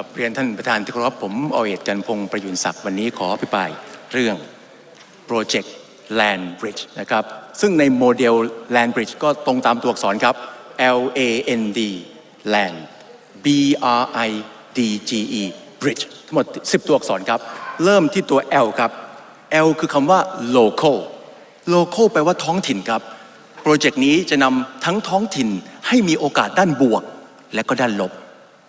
กับเรียนท่านประธานที่เคารพผมอเอกจันพงศ์ประยุนศักดิ์วันนี้ขออภิปรายเรื่องโปรเจกต์ Land Bridge นะครับ ซึ่งในโมเดล Land Bridge ก็ตรงตามตัวอักษรครับ L A N D Land B R I D G E Bridge ทั้งหมด 10 ตัวอักษรครับ เริ่มที่ตัว L ครับ L คือคำว่า local local แปลว่าท้องถิ่นครับ โปรเจกต์นี้จะนำทั้งท้องถิ่นให้มีโอกาสด้านบวก และก็ด้านลบ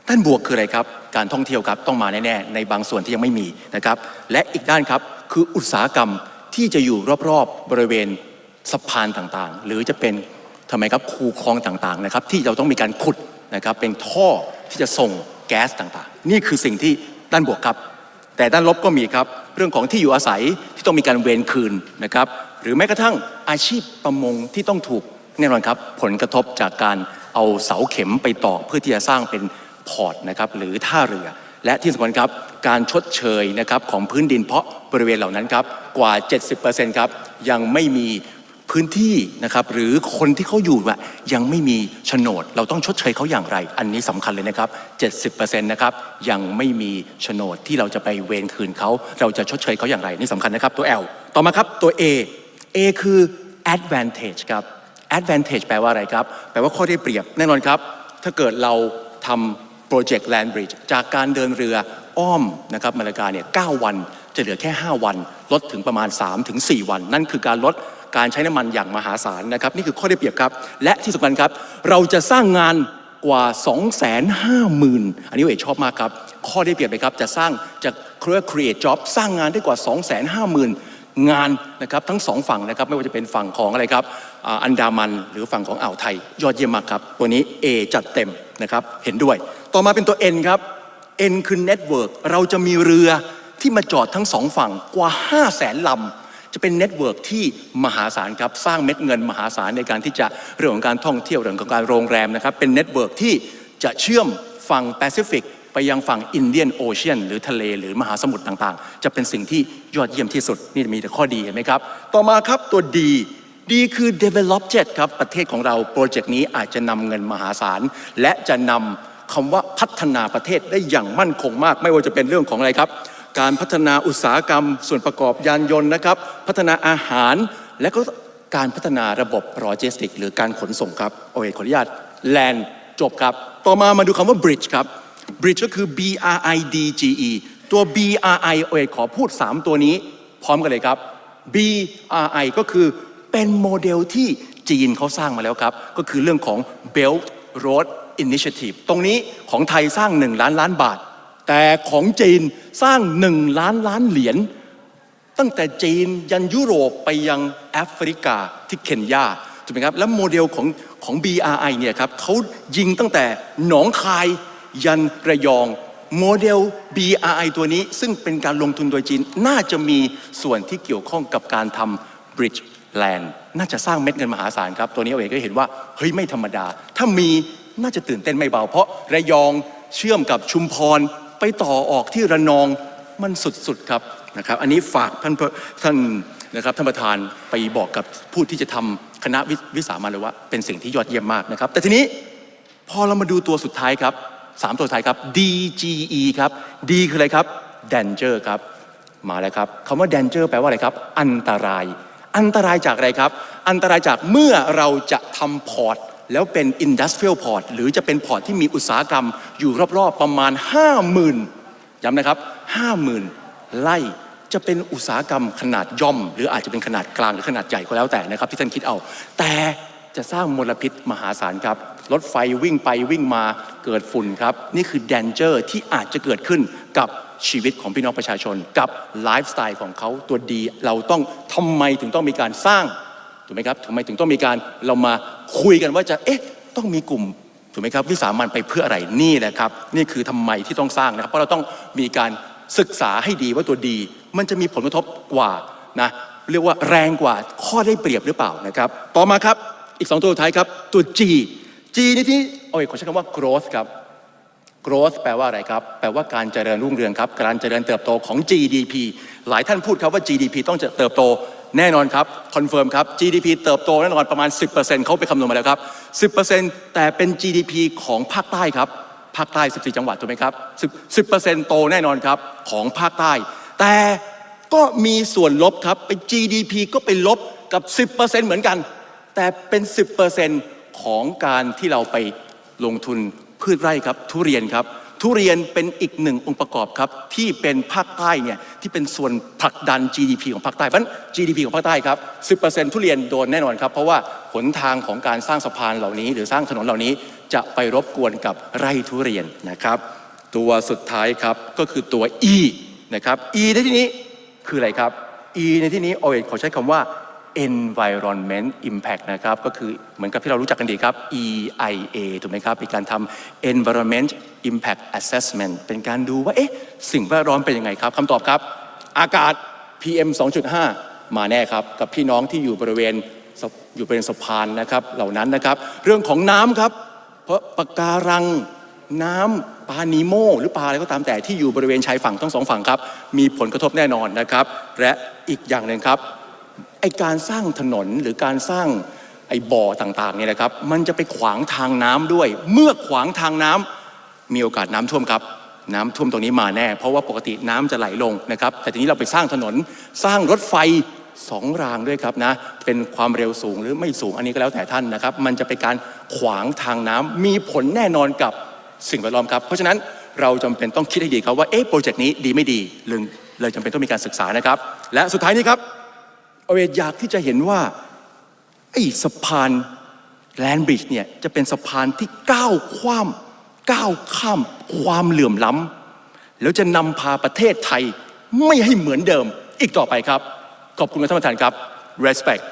ด้านบวกคืออะไรครับ การท่องเที่ยวครับต้องมาแน่ๆในบางส่วนที่ยังไม่มีนะครับ และอีกด้านครับคืออุตสาหกรรมที่จะอยู่รอบๆบริเวณสะพานต่างๆ หรือจะเป็นทำไมครับคูคลองต่างๆนะครับที่เราต้องมีการขุดนะครับเป็นท่อที่จะส่งแก๊สต่างๆ นี่คือสิ่งที่ด้านบวกครับ แต่ด้านลบก็มีครับเรื่องของที่อยู่อาศัยที่ต้องมีการเวรคืนนะครับหรือแม้กระทั่งอาชีพประมงที่ต้องถูกแน่นอนครับผลกระทบจากการเอาเสาเข็มไปตอกเพื่อที่จะสร้างเป็น พอร์ตนะครับหรือท่าเรือ และที่สำคัญครับการชดเชยนะครับของพื้นดินเพราะบริเวณเหล่านั้นครับกว่า 70%ครับยังไม่มีพื้นที่นะครับหรือคนที่เขาอยู่อะยังไม่มีโฉนด เราต้องชดเชยเขาอย่างไร อันนี้สำคัญเลยนะครับ 70%นะครับยังไม่มีโฉนดที่เราจะไปเวรคืนเขาเราจะชดเชยเขาอย่างไรนี่สำคัญนะครับตัว L ต่อมาครับตัว A A คือ advantage ครับ advantage แปลว่าอะไรครับ แปลว่าข้อได้เปรียบแน่นอนครับ ถ้าเกิดเราทำ โปรเจกต์ Land Bridge จากการเดินเรืออ้อมนะครับมาเลกาเนี่ย9วันจะเหลือแค่ 5 วัน ลดถึงประมาณ3-4ถึง4วัน นั่นคือการลดการใช้น้ำมันอย่างมหาศาลนะครับนี่คือข้อได้เปรียบครับ และที่สำคัญครับ เราจะสร้างงานกว่า 250,000 อันนี้เอกชอบมากครับ ข้อได้เปรียบเลยครับ จะสร้างจะ create job สร้างงานได้กว่า 250,000 งานนะครับทั้งสองฝั่งนะครับไม่ว่าจะเป็นฝั่งของอะไรครับอันดามันหรือฝั่งของอ่าวไทย ยอดเยี่ยมมากครับ ตัวนี้ A จัดเต็มนะครับเห็นด้วย ต่อมาเป็นตัว N ครับ N คือ Network เราจะมีเรือที่มาจอดทั้งสองฝั่งกว่า 5 0 0แสนลำ จะเป็นเน็ตเวิร์กที่มหาศาลครับ สร้างเม็ดเงินมหาศาลในการที่จะเรื่องของการท่องเที่ยวเรื่องของการโรงแรมนะครับ เป็นเน็ตเวิร์กที่จะเชื่อมฝั่งแปซิฟิกไปยังฝั่งอินเดียนโอเชียนหรือทะเลหรือมหาสมุทรต่างๆ จะเป็นสิ่งที่ยอดเยี่ยมที่สุด นี่มีแต่ข้อดีเห็นไหมครับ ต่อมาครับตัว D D คือ develop jet ครับ ประเทศของเราโปรเจกต์นี้อาจจะนำเงินมหาศาล และจะนำ คำว่าพัฒนาประเทศได้อย่างมั่นคงมาก ไม่ว่าจะเป็นเรื่องของอะไรครับ การพัฒนาอุตสาหกรรม ส่วนประกอบยานยนต์นะครับ พัฒนาอาหารและก็การพัฒนาระบบโลจิสติก หรือการขนส่งครับโอเคขออนุญาตแลนจบครับ ต่อมามาดูคำว่า bridge ครับ bridge ก็คือ B R I D G E ตัว B R I โอเคขอพูด 3 ตัวนี้ พร้อมกันเลยครับ B R I ก็คือเป็นโมเดลที่จีนเขาสร้างมาแล้วครับ ก็คือเรื่องของ Belt Road Initiative ตรงนี้ของไทยสร้าง 1 ล้านล้านบาท แต่ของจีนสร้าง 1 ล้านล้านเหรียญตั้งแต่จีนยันยุโรปไปยังแอฟริกาที่เคนยาถูกไหมครับ แล้วโมเดลของของ BRI เนี่ยครับเขายิงตั้งแต่หนองคายยันระยองโมเดล BRI ตัวนี้ซึ่งเป็นการลงทุนโดยจีน น่าจะมีส่วนที่เกี่ยวข้องกับการทำ Bridge Land น่าจะสร้างเม็ดเงินมหาศาลครับ ตัวนี้เองก็เห็นว่า เฮ้ย ไม่ธรรมดา ถ้ามี น่าจะตื่นเต้นไม่เบา เพราะระยองเชื่อมกับชุมพรไปต่อออกที่ระนองมันสุดๆครับนะครับ อันนี้ฝากท่านท่านนะครับท่านประธานไปบอกกับผู้ที่จะทำคณะวิวิสามันเลยว่าเป็นสิ่งที่ยอดเยี่ยมมากนะครับ แต่ทีนี้พอเรามาดูตัวสุดท้ายครับสามตัวสุดท้ายครับ DGE ครับ D คืออะไรครับ Danger ครับ มาแล้วครับคำว่า Danger แปลว่าอะไรครับ อันตราย อันตรายจากอะไรครับ อันตรายจากเมื่อเราจะทำพอร์ต แล้วเป็น Industrial Port หรือจะเป็นพอร์ตที่มีอุตสาหกรรมอยู่รอบๆประมาณ 50,000ย้ำนะครับ 50,000 ไร่จะเป็นอุตสาหกรรมขนาดย่อม หรืออาจจะเป็นขนาดกลางหรือขนาดใหญ่ก็แล้วแต่นะครับ ที่ท่านคิดเอา แต่จะสร้างมลพิษมหาศาลครับ รถไฟวิ่งไปวิ่งมาเกิดฝุ่นครับ นี่คือแดนเจอร์ที่อาจจะเกิดขึ้นกับชีวิตของพี่น้องประชาชน กับไลฟ์สไตล์ของเขาตัวดี เราต้องทำไมถึงต้องมีการสร้างถูกไหมครับทำไมถึงต้องมีการเรามา คุยกันว่าจะเอ๊ะต้องมีกลุ่มถูกไหมครับวิสามันไปเพื่ออะไรนี่แหละครับ นี่คือทำไมที่ต้องสร้างนะครับ เพราะเราต้องมีการศึกษาให้ดีว่าตัวดี มันจะมีผลกระทบกว่านะเรียกว่าแรงกว่าข้อได้เปรียบหรือเปล่านะครับ ต่อมาครับอีกสองตัวสุดท้ายครับ ตัว G G นี่ที่โอ้ยขอใช้คำว่า growth ครับ growth แปลว่าอะไรครับ แปลว่าการเจริญรุ่งเรืองครับ การเจริญเติบโตของ GDP หลายท่านพูดครับว่า GDP ต้องจะเติบโต แน่นอนครับ คอนเฟิร์มครับ GDP เติบโตแน่นอนประมาณ 10%เขาไปคำนวณมาแล้วครับ 10%แต่เป็น GDP ของภาคใต้ครับ ภาคใต้ 14 จังหวัดถูกไหมครับ 10%โตแน่นอนครับของภาคใต้ แต่ก็มีส่วนลบครับไป GDP ก็ไปลบกับ 10%เหมือนกัน แต่เป็น 10%ของการที่เราไปลงทุนพืชไร่ครับ ทุเรียนครับ ทุเรียนเป็นอีกหนึ่งองค์ประกอบครับ ที่เป็นภาคใต้เนี่ยที่เป็นส่วนผลักดัน GDP ของภาคใต้เพราะฉะนั้น GDP ของภาคใต้ครับ 10%ทุเรียนโดนแน่นอนครับ เพราะว่าหนทางของการสร้างสะพานเหล่านี้ หรือสร้างถนนเหล่านี้จะไปรบกวนกับไร่ทุเรียนนะครับ ตัวสุดท้ายครับก็คือตัว E นะครับ E ในที่นี้คืออะไรครับ E ในที่นี้โอเอขอใช้คำว่า environment impact นะครับก็คือเหมือนกับที่เรารู้จักกันดีครับ EIA ถูกไหมครับเป็นการทำ environment impact assessment เป็นการดูว่าเอ๊ะสิ่งแวดล้อมเป็นยังไงครับคำตอบครับ อากาศ PM 2.5 มาแน่ครับ กับพี่น้องที่อยู่บริเวณอยู่บริเวณสะพานนะครับเหล่านั้นนะครับ เรื่องของน้ำครับ เพราะปะการังน้ำปลานีโมหรือปลาอะไรก็ตามแต่ที่อยู่บริเวณชายฝั่งทั้งสองฝั่งครับ มีผลกระทบแน่นอนนะครับ และอีกอย่างหนึ่งครับ ไอการสร้างถนนหรือการสร้างไอบ่อต่างๆเนี่ยนะครับ มันจะไปขวางทางน้ำด้วย เมื่อขวางทางน้ำมีโอกาสน้ำท่วมครับน้ำท่วมตรงนี้มาแน่ เพราะว่าปกติน้ำจะไหลลงนะครับ แต่ทีนี้เราไปสร้างถนนสร้างรถไฟสองรางด้วยครับนะ เป็นความเร็วสูงหรือไม่สูงอันนี้ก็แล้วแต่ท่านนะครับ มันจะเป็นการขวางทางน้ำมีผลแน่นอนกับสิ่งแวดล้อมครับ เพราะฉะนั้นเราจำเป็นต้องคิดให้ดีครับว่าเอ๊ะโปรเจกต์นี้ดีไม่ดีเลยเลยจำเป็นต้องมีการศึกษานะครับ และสุดท้ายนี้ครับ เอาเวอยากที่จะเห็นว่าไอ้สะพานแลนบริดจ์เนี่ยจะเป็นสะพานที่ก้าวข้ามก้าวข้ามความเหลื่อมล้ำแล้วจะนำพาประเทศไทยไม่ให้เหมือนเดิมอีกต่อไปครับ ขอบคุณท่านประธานครับ respect